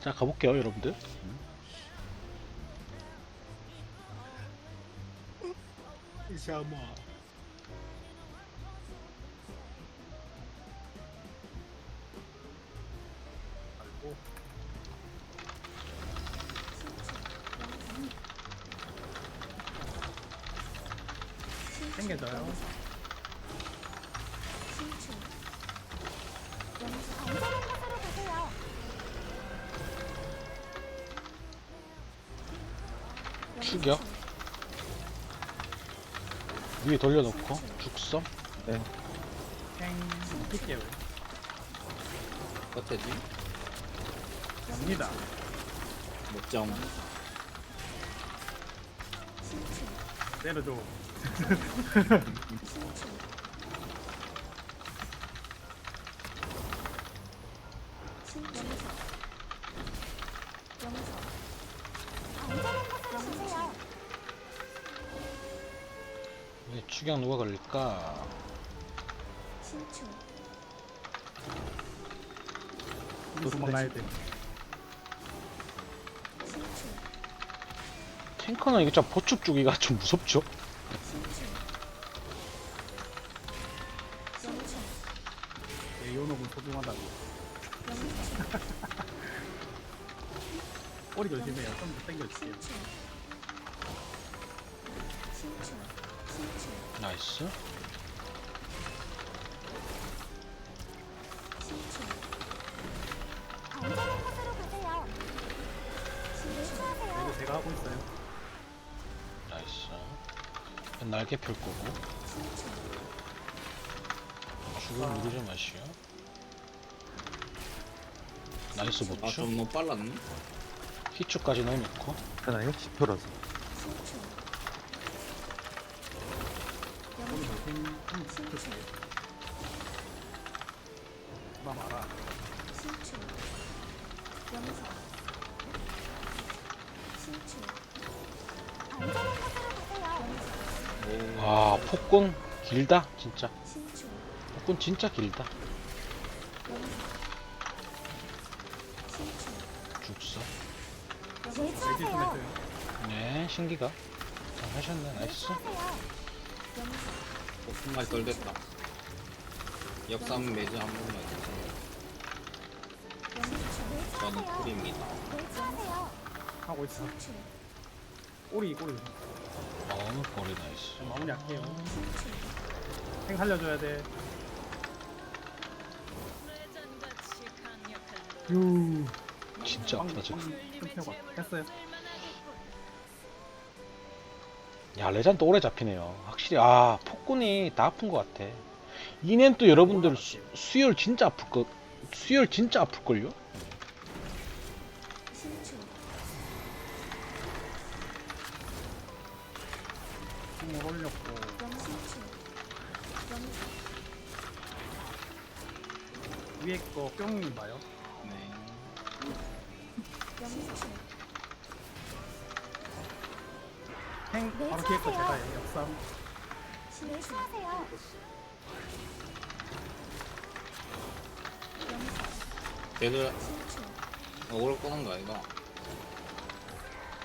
자 가볼게요 여러분들. 샤마 죽섬 땡 뛸게요 어때지? 갑니다. 목점 때려줘 추격 누가 걸릴까? 도망가야 돼. 탱커는 이게 좀 보축 주기가 좀 무섭죠? 예, 요노군 소중하다고. 꼬리 조심해요. 좀더 당겨줄게요. 나이스 안 이거 제가 하고 있어요. 나이스. 날개 펼 거고. 죽음 누르지 마시오 나이스 아 보축 좀 너무 빨랐네? 희축까지 넣어놓고. 하나요? 10표라서. 꼬리 조심 좀 줄게요 나 마라 안전한 곳으로 가세요. 와 폭군 길다 진짜 폭군 진짜 길다 죽서 돼지 좀 내주하세요. 했어요 네 신기가 잘 하셨네 나이스 하세요. 목숨 덜 됐다. 역삼 매주 한 번만 해주세요. 저는 쿨입니다. 하고 있어. 꼬리 꼬리. 어우 꼬리 나이스 마무리 할게요. 생 살려줘야 돼. 유. 진짜 아프다 지금. 끊겨봐. 했어요 야 레전드 오래 잡히네요. 확실히 아 폭군이 다 아픈 것 같아. 이년 또 여러분들 수, 수혈 진짜 아플 거 수혈 진짜 아플걸요? 힘을 올렸고 위에 거 뿅이 봐요? 네 행 바로 뒤에 거 제가 해요. 역삼 내주하세요. 걔들 어그로 끄는 거 아이가?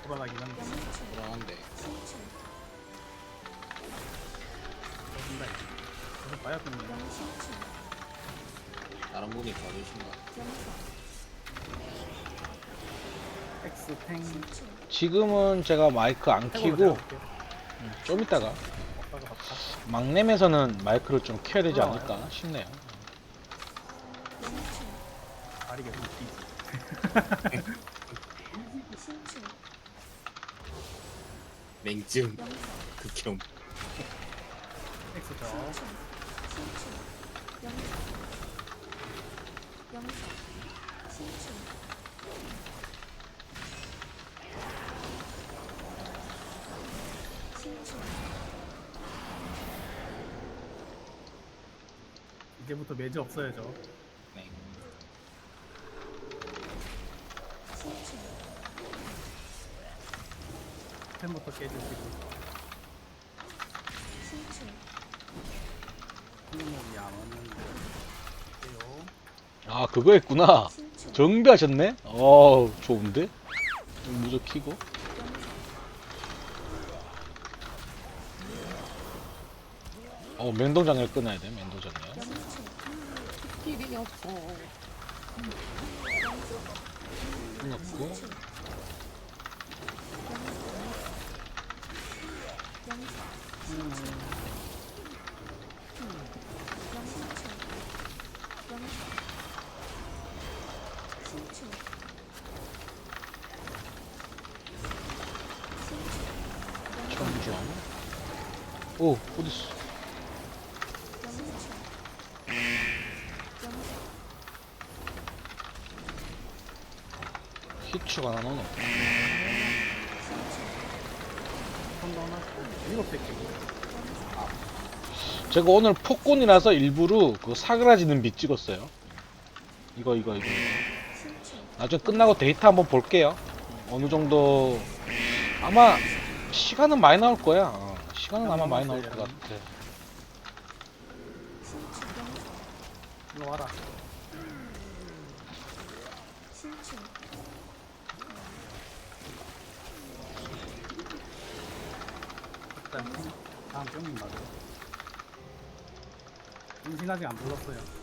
돌아가긴 한데. 불안한데. 그런다 이제. 계속 봐야 되는 거 다른 분이 봐주신 거 같아 탱 지금은 제가 마이크 안 키고 좀 이따가 왔다가 갔다 막nem에서는 마이크를 좀 켜야 되지 않을까 싶네요. 다리 맹증 극혐. X 저 이제부터 매주 없어야죠 네. 템부터 깨주시고 안 왔는데? 아 그거 했구나 정비하셨네? 어 좋은데? 무적 키고 어 맹동장을 끊어야 돼 길이 없고 응 없고 오 어디 넣어 손도 하나 일곱 개 끼고. 제가 오늘 폭군이라서 일부러 그 사그라지는 빛 찍었어요. 이거 이거 이거. 나중에 끝나고 데이터 한번 볼게요. 어느 정도 아마 시간은 많이 나올 거야. 어, 시간은 아마 많이 나올 것 같아. 일로 와라 일단 다음 병님 맞아 인 신 아직 안 불렀어요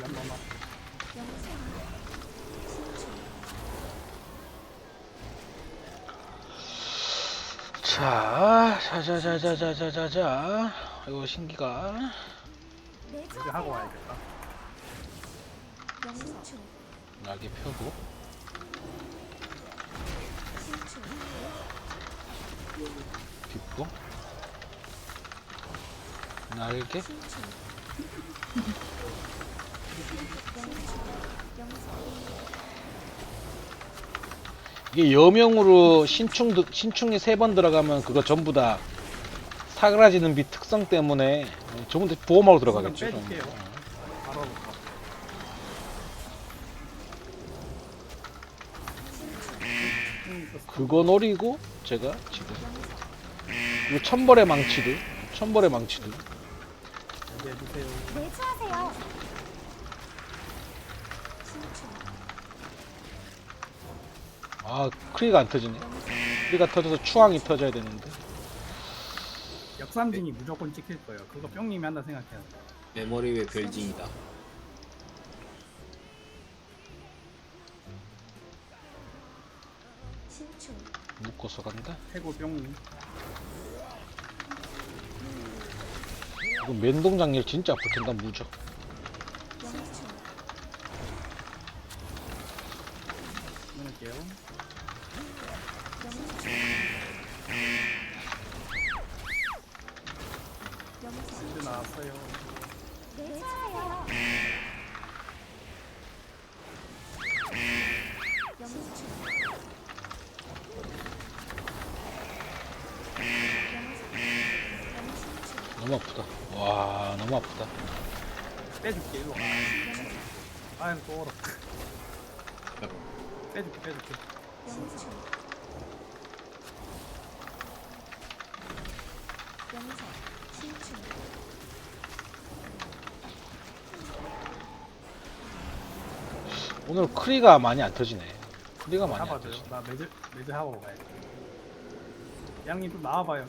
번만 자 자자자자자자자자. 이거 신기가. 이제 하고 와야겠다. 날개 펴고. 빗고. 날개 이게 여명으로 신충 드- 신충이 세 번 들어가면 그거 전부 다 사그라지는 빛 특성 때문에 다 보호막으로 들어가겠죠. 그럼 빼줄게요. 바로 볼까 그거 노리고 제가 지금 그리고 천벌의 망치도 천벌의 망치도 이제 해주세요 내주하세요. 아 크리가 안 터지네. 크리가 터져서 추앙이 터져야 되는데 역삼진이 무조건 찍힐 거예요 그거 뿅님이 한다 생각해요 내 머리 위에 별징이다. 묶어서 간다. 해고 뿅님 이거 맨동장일 진짜 붙은다 무적. 너무 아프다. 와 너무 아프다. 빼줄게 일로 와 아유 또 얼어 빼줄게 빼줄게 오늘 크리가 많이 안 터지네. 크리가 많이 안 잡아줘요 터지. 나 매즈 매즈 하고 가야지 양님 좀 나와봐요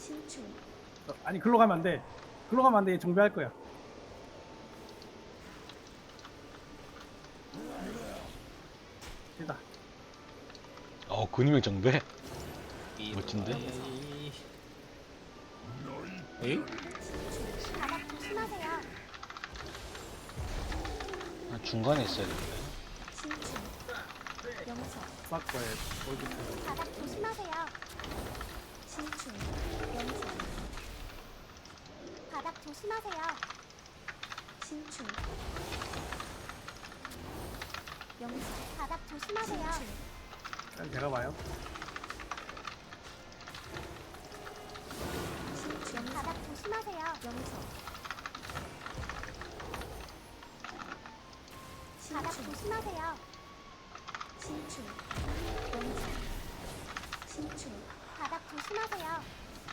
어, 아니 글로 가면 안 돼 글로 가면 안 돼 정비할 거야 됐다 어 근육의 정배. 멋진데? 에이? 바닥 조심하세요. 아, 중간에 있어야 되는데. 싹거에 골드 바닥 조심하세요. 신축. 명서. 조심하세요. 신축. 명서. 바닥 조심하세요. 일단 제가 봐요 신축. 바닥 조심하세요. 명서. 바닥 조심하세요. 신축. 명서. 신축. 바닥 조심하세요.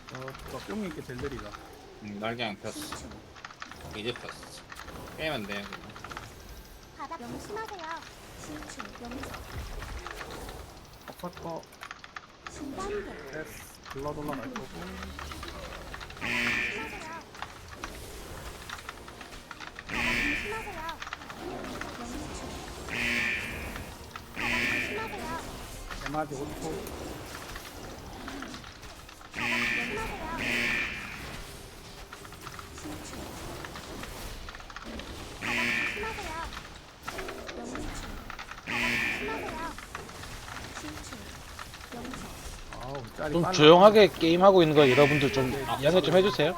저저 뿅이 있게 될 느리다 음, 날개랑 폈어. 신축. 이제 폈어. 빼면 돼. 그냥. 바닥 조심하세요. 신축. 명서. 싹거 신단계. 됐어 돌라돌라 갈 거고 조심하세요. 바닥 조심하세요. 명수. 바닥 조심하세요. 대마지 5초 바닥 조심하세요. 신축. 바닥 조심하세요. 명수. 바닥 조심하세요. 신축. 명서. 아우 짤이 좀. 조용하게 게임하고 있는 거 여러분들 좀 양해 좀 해주세요.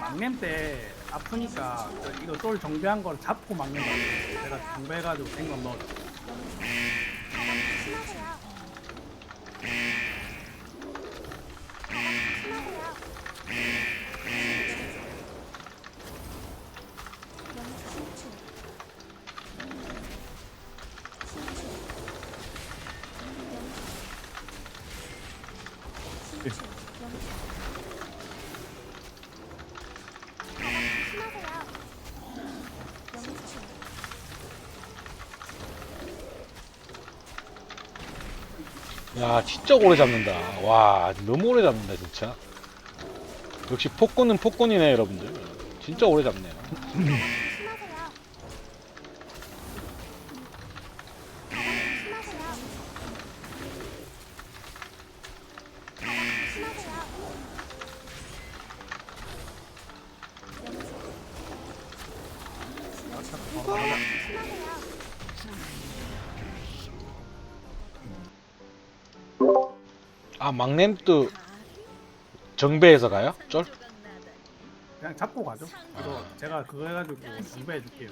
막냄 때 아프니까 그 이거 쫄 정비한 걸 잡고 막는 거예요 제가 정비해가지고 넣어 바 진짜 오래 잡는다. 와 너무 오래 잡는다 진짜. 역시 폭군은 폭군이네 여러분들. 진짜 오래 잡네요. 아 막냄도 정배에서 가요? 쫄? 그냥 잡고 가죠 이거 제가 그거 해가지고 정비해 줄게요.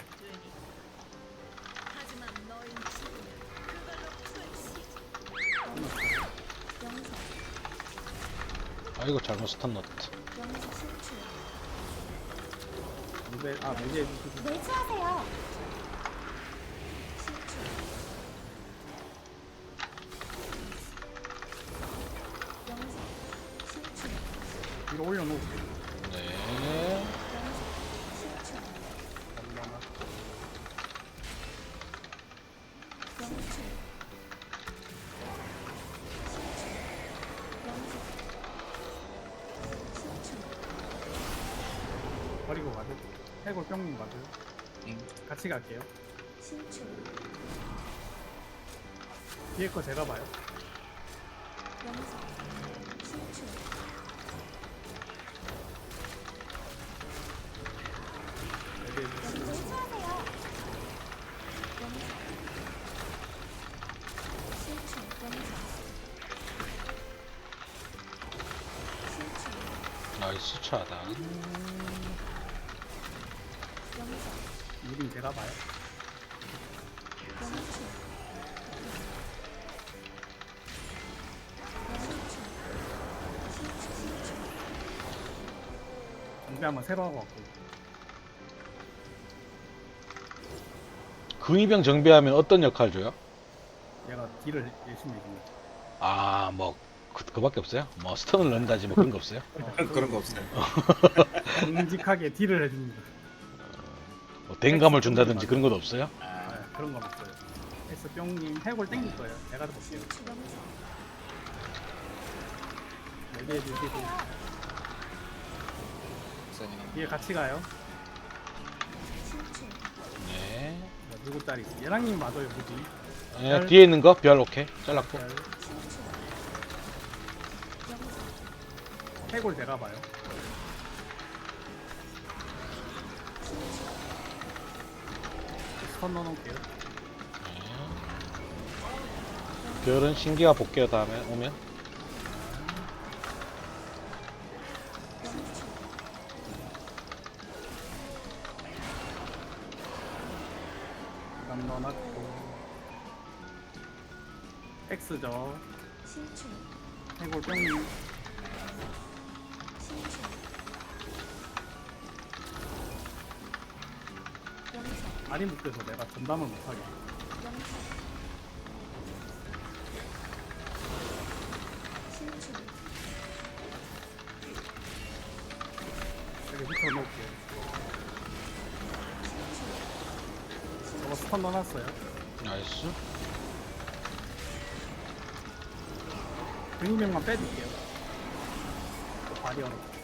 아이고 잘못 스턴 넣었다. 정비 아 매지해 주시고 내주하세요. 위로 올려놓을게요 네. 버리고 가죠 해골 뿅님 가죠 응. 같이 갈게요 신축. 뒤에 거 제가 봐요 나이스 차단. 명수. 유린 제가 봐요 명수. 명수. 신축. 신축. 정비 한번 새로 하고 왔고 근위병 정비하면 어떤 역할 줘요? 얘가 딜을 열심히 해줍니다 아, 뭐, 그, 그밖에 없어요? 뭐, 스턴을 넣는다지 뭐 그런 거 없어요? 그런 거 없어요. 정직하게 딜을 해줍니다 뭐, 댕감을 준다든지 그런 것도 없어요? 아, 아, 그런 건 없어요 에스 뿅님 해골 땡길 거예요 볼게요 신축. 명수. 매지해 주시고 없어요. 뒤에 같이 가요. 네. 뭐 누구 있어 얘랑님 맞아요 굳이 네, 뒤에 있는 거, 별, 오케이. 잘랐고. 짤. 해골 제가 봐요. 스턴 넣어놓을게요. 별은 신기가 볼게요 다음에 오면 넣어놨고. X죠. 신축 해골 뿅님. 알이 묶여서 내가 전담을 못하게. 여기 휘터 넣을게요. 저거 스턴 넣어놨어요. 나이스 근육명만 빼줄게요. 발이 얼어. 됐다.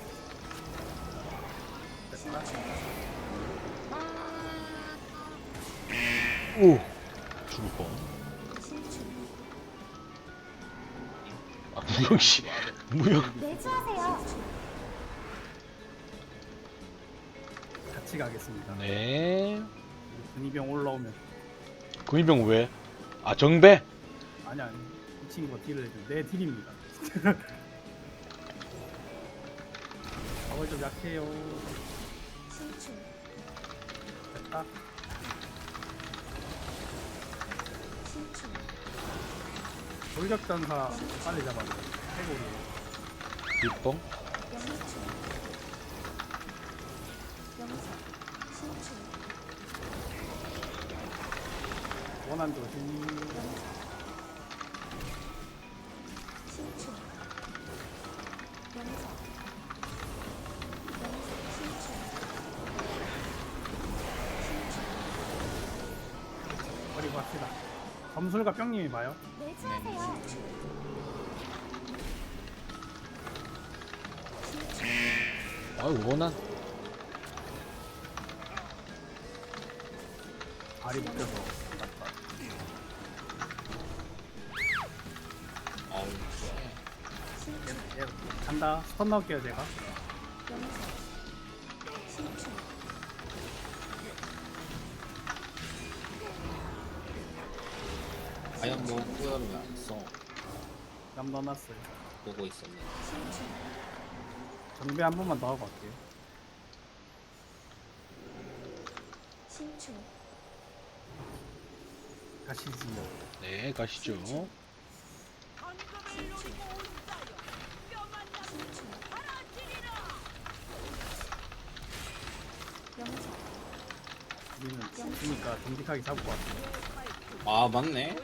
오 죽을 뻔 아, 무역씨 무역 내주하세요 같이 가겠습니다. 네 근위병 올라오면 구인병 왜? 아 정배? 아니 아니 이 친구가 딜을 해줘 내 딜입니다. 저거 좀 약해요. 신축 됐다. 돌격전사 빨리 잡아줘. 해골이 빗봉 영초 영초 신축 원한 조심. 신축 영초 영초 신축 신축 버리고 합시다. 점술과 뿅님이 봐요. 아유 원한 발이 묶여서 신축 얘, 얘 간다. 스턴 넣을게요 제가. 과연 뭐 후회를 안써 남 넣어놨어요. 보고 있었네 정배 한 번만 더 하고 갈게요. 신축. 가시지. 네 가시죠. 신축. 신축. 영초 우리는 있으니까 정직하게 잡을 것 같아요. 아 맞네.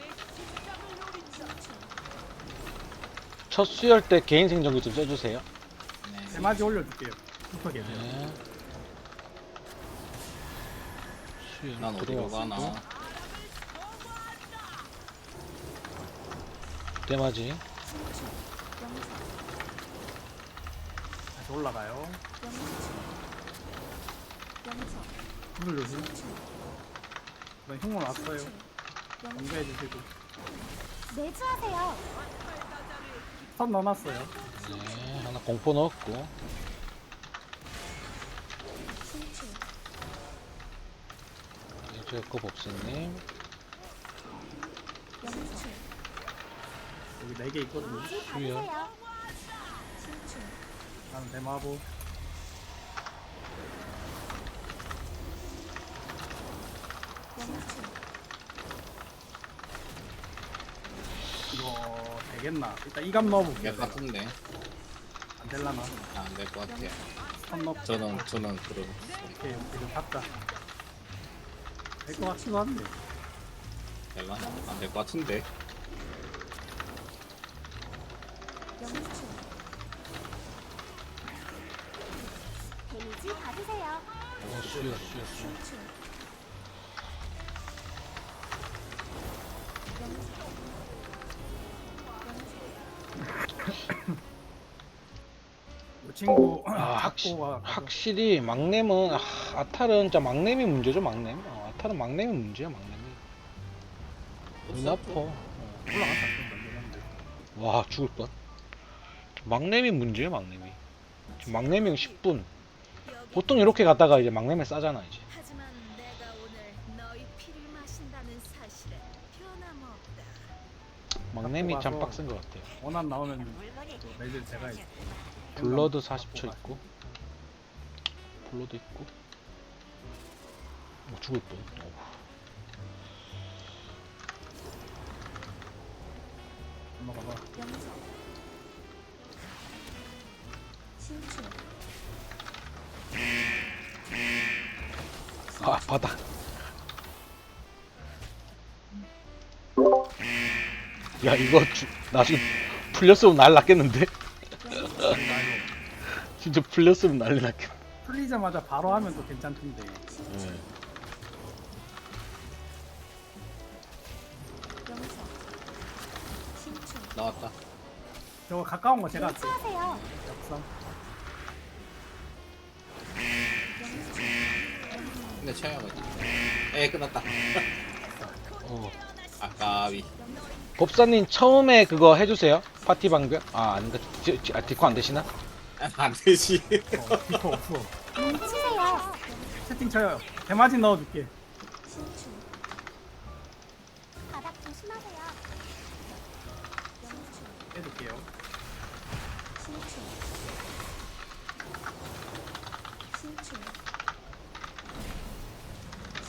첫 수혈 때 개인 생존기 좀 써주세요 마디 올려줄게요. 붙어 계세요. 네난 어디로 가나 대마지 다시 올라가요. 불을 조심. 이번 흉물 왔어요. 정배해 주시고. 내주하세요 스턴 넣어놨어요. 네 하나 공포 넣었고 신축 제거 법사님 여기 네개 있거든요. 신축 나는 대마보. 이거 되겠나? 일단 이감 넣어볼게요. 같은데 안 될라나? 아, 안될 것 같아 스턴 넣고. 저는 저는 그러 오케이, 오케이, 좀 잡자. 될것 같기도 한데. 될라나 안될 것 같은데 영초 데미지 받으세요 어 친구 아, 가. 확실히 막냄은 아, 아탈은 진짜 막냄이 문제죠 막냄 어, 아탈은 막냄이 문제야 막냄이 눈 아파 어. 올라갔다. 와 죽을 뻔 막냄이 문제야 지금 막냄이 10분 보통 이렇게 가다가 이제 막냄에 싸잖아 이제 하지만 내가 오늘 너희 피를 있다는 사실에 변함없다. 막내미 참 빡센 것 같아요. 원한 나오면 또 매일 제가 해야지. 블러드 40초 있고 블러드 있고 뭐 죽을 뻔. 넘어가봐. 영서 신축 아 바닥. 야 이거 주, 나중에 풀렸으면 난리 났겠는데? 진짜 풀렸으면 난리 났겠. 풀리자마자 바로 하면 또 괜찮던데. 네. 신축 나왔다. 저거 가까운 거 제가. 대처하세요 역삼. 근데 채영 어디? 에 끝났다. 어. 아까비. 법사님 처음에 그거 해주세요. 파티 방벽. 아 아닌가? 디, 디, 아, 디코 안 되시나? 안 되지. 어, 없어. 뭉치세요 채팅 쳐요. 대마진 넣어줄게. 신축 바닥 조심하세요 영축 해줄게요. 신축 신축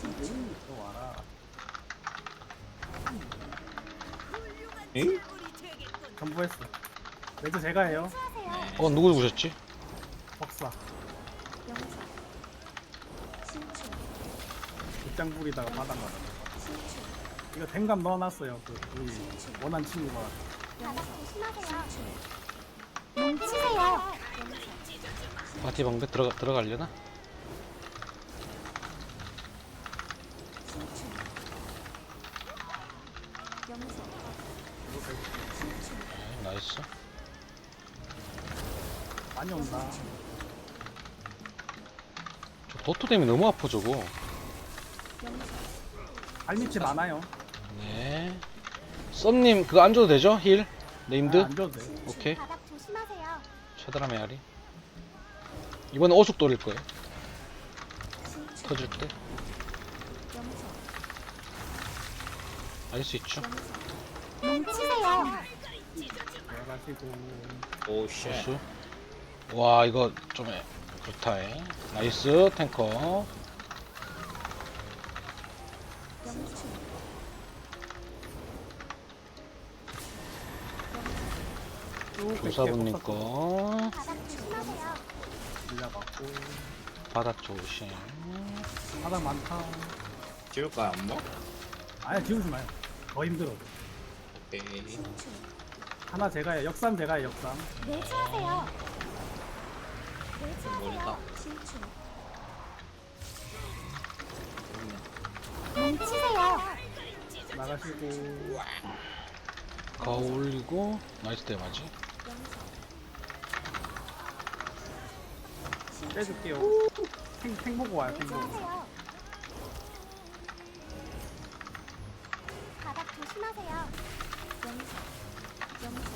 신축 또 와라. 응? 전부 했어. 매주 제가 해요. 어 누구 누구셨지? 법사. 영서 신축 입장 부리다가 바닥 나가. 신축 이거 댕감 넣어놨어요. 그 우리 원한 친구가. 바닥 뭉치세요 파티 방벽 들어가 들어가려나? 신축 영서 신축 네, 나이스. 많이 온다. 저 도토 때문에 너무 아파 저거. 발밑이 많아요. 네. 썸님 그거 안 줘도 되죠? 힐? 네임드? 아, 안 줘도 돼. 오케이. 바닥 조심하세요 최다라 메아리. 이번에 오숙 돌릴 거예요. 신축 터질 때. 영서 알 수 있죠. 뭉치세요 그래가지고 오 쉣. 보수. 와 이거 좀 해. 그렇다잉. 나이스 탱커. 법사 거. 바닥 조심하세요 밀려갖고 바닥 조심. 바닥 많다. 지울까요 안 먹? 아니 지우지 마요. 더 힘들어. 오케이. 하나 제가 해. 역삼 제가 해. 역삼. 내주하세요 멀다. 내주하세요 신축 뭉치세요 나가시고 가 올리고 나이스 대마지. 빼줄게요. 탱, 탱 보고 와요. 탱 보고. 바닥 조심하세요 영서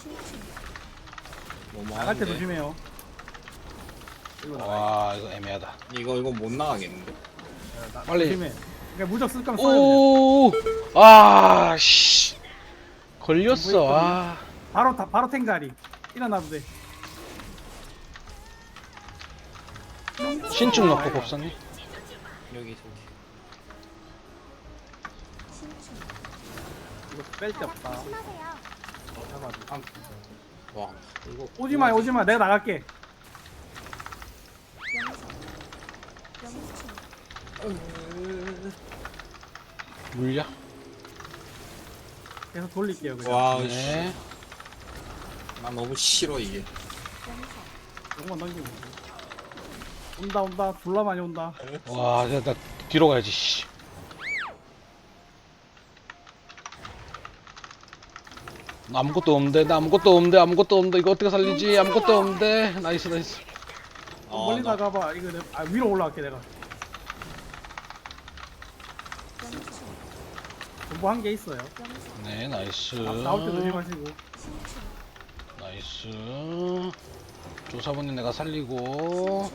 신축 뭐 나갈 때? 조심해요. 이거 나가. 와 이거 애매하다. 이거 이거 못 나가겠는데? 나, 빨리. 조심해. 그러니까 무적 쓸 거면 써야 돼. 오. 아 씨. 걸렸어. 아. 바로 다, 바로 탱 자리. 일어나도 돼. 신축 넣고 법사님. 여기 저기. 이거 뺄 데 없다. 조심하세요 잡아줘. 아. 와 이거 오지 마, 오지 마. 내가 나갈게. 영서 영축 물려. 계속 돌릴게요. 그냥. 와 씨. 네. 나 너무 싫어 이게. 요거만 넘기면 돼. 온다, 온다. 졸라 많이 온다. 와, 나, 나 뒤로 가야지. 씨. 나 아무것도 없는데, 나 아무것도 없는데, 아무것도 없는데, 이거 어떻게 살리지? 아무것도 없는데. 나이스, 나이스. 어, 멀리 나- 나가봐. 이거 내, 아, 위로 올라갈게 내가. 전부 한 개 있어요. 네, 나이스. 나, 나올 때 조심하시고. 나이스. 조사분님 내가 살리고.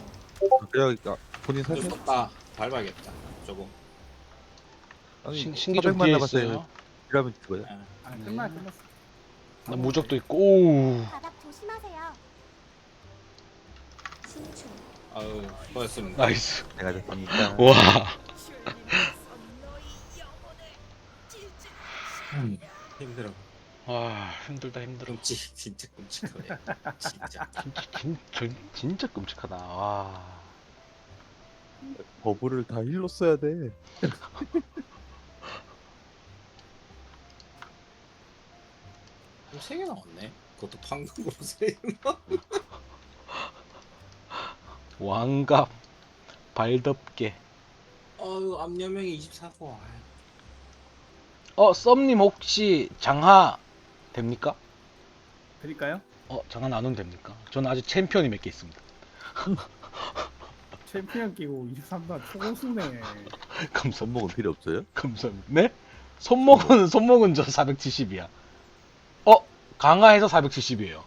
그냥 본인 또 사진 썼다. 밟아야겠다. 조금. 아니, 신, 신기 좀 400만 뒤에 남았어요. 있어요. 이러면 그거야. 아, 아 끝나 끝났어. 나 무적도 있고 오 바닥 조심하세요. 아유 수고하셨습니다. 나이스 내가 됐으니까. 와 음, 힘들어. 와 힘들다 힘들어 끔찍 진짜 끔찍하네. 진짜. 진, 진, 진짜 끔찍하다 와 버블을 다 힐로 써야 돼. 세 개 나왔네. 그것도 방금 으로 세 개. 나. 왕갑 발덮개 아유 암여명이 24고. 어 썸님 혹시 장하 됩니까? 드릴까요? 어 장하 나누면 됩니까? 저는 아직 챔피언이 몇 개 있습니다 챔피언 끼고 23단 초고수네. 감사 손목은 필요 없어요? 감사합니다 네? 손목은 손목은 저 470이야 어 강화해서 470이에요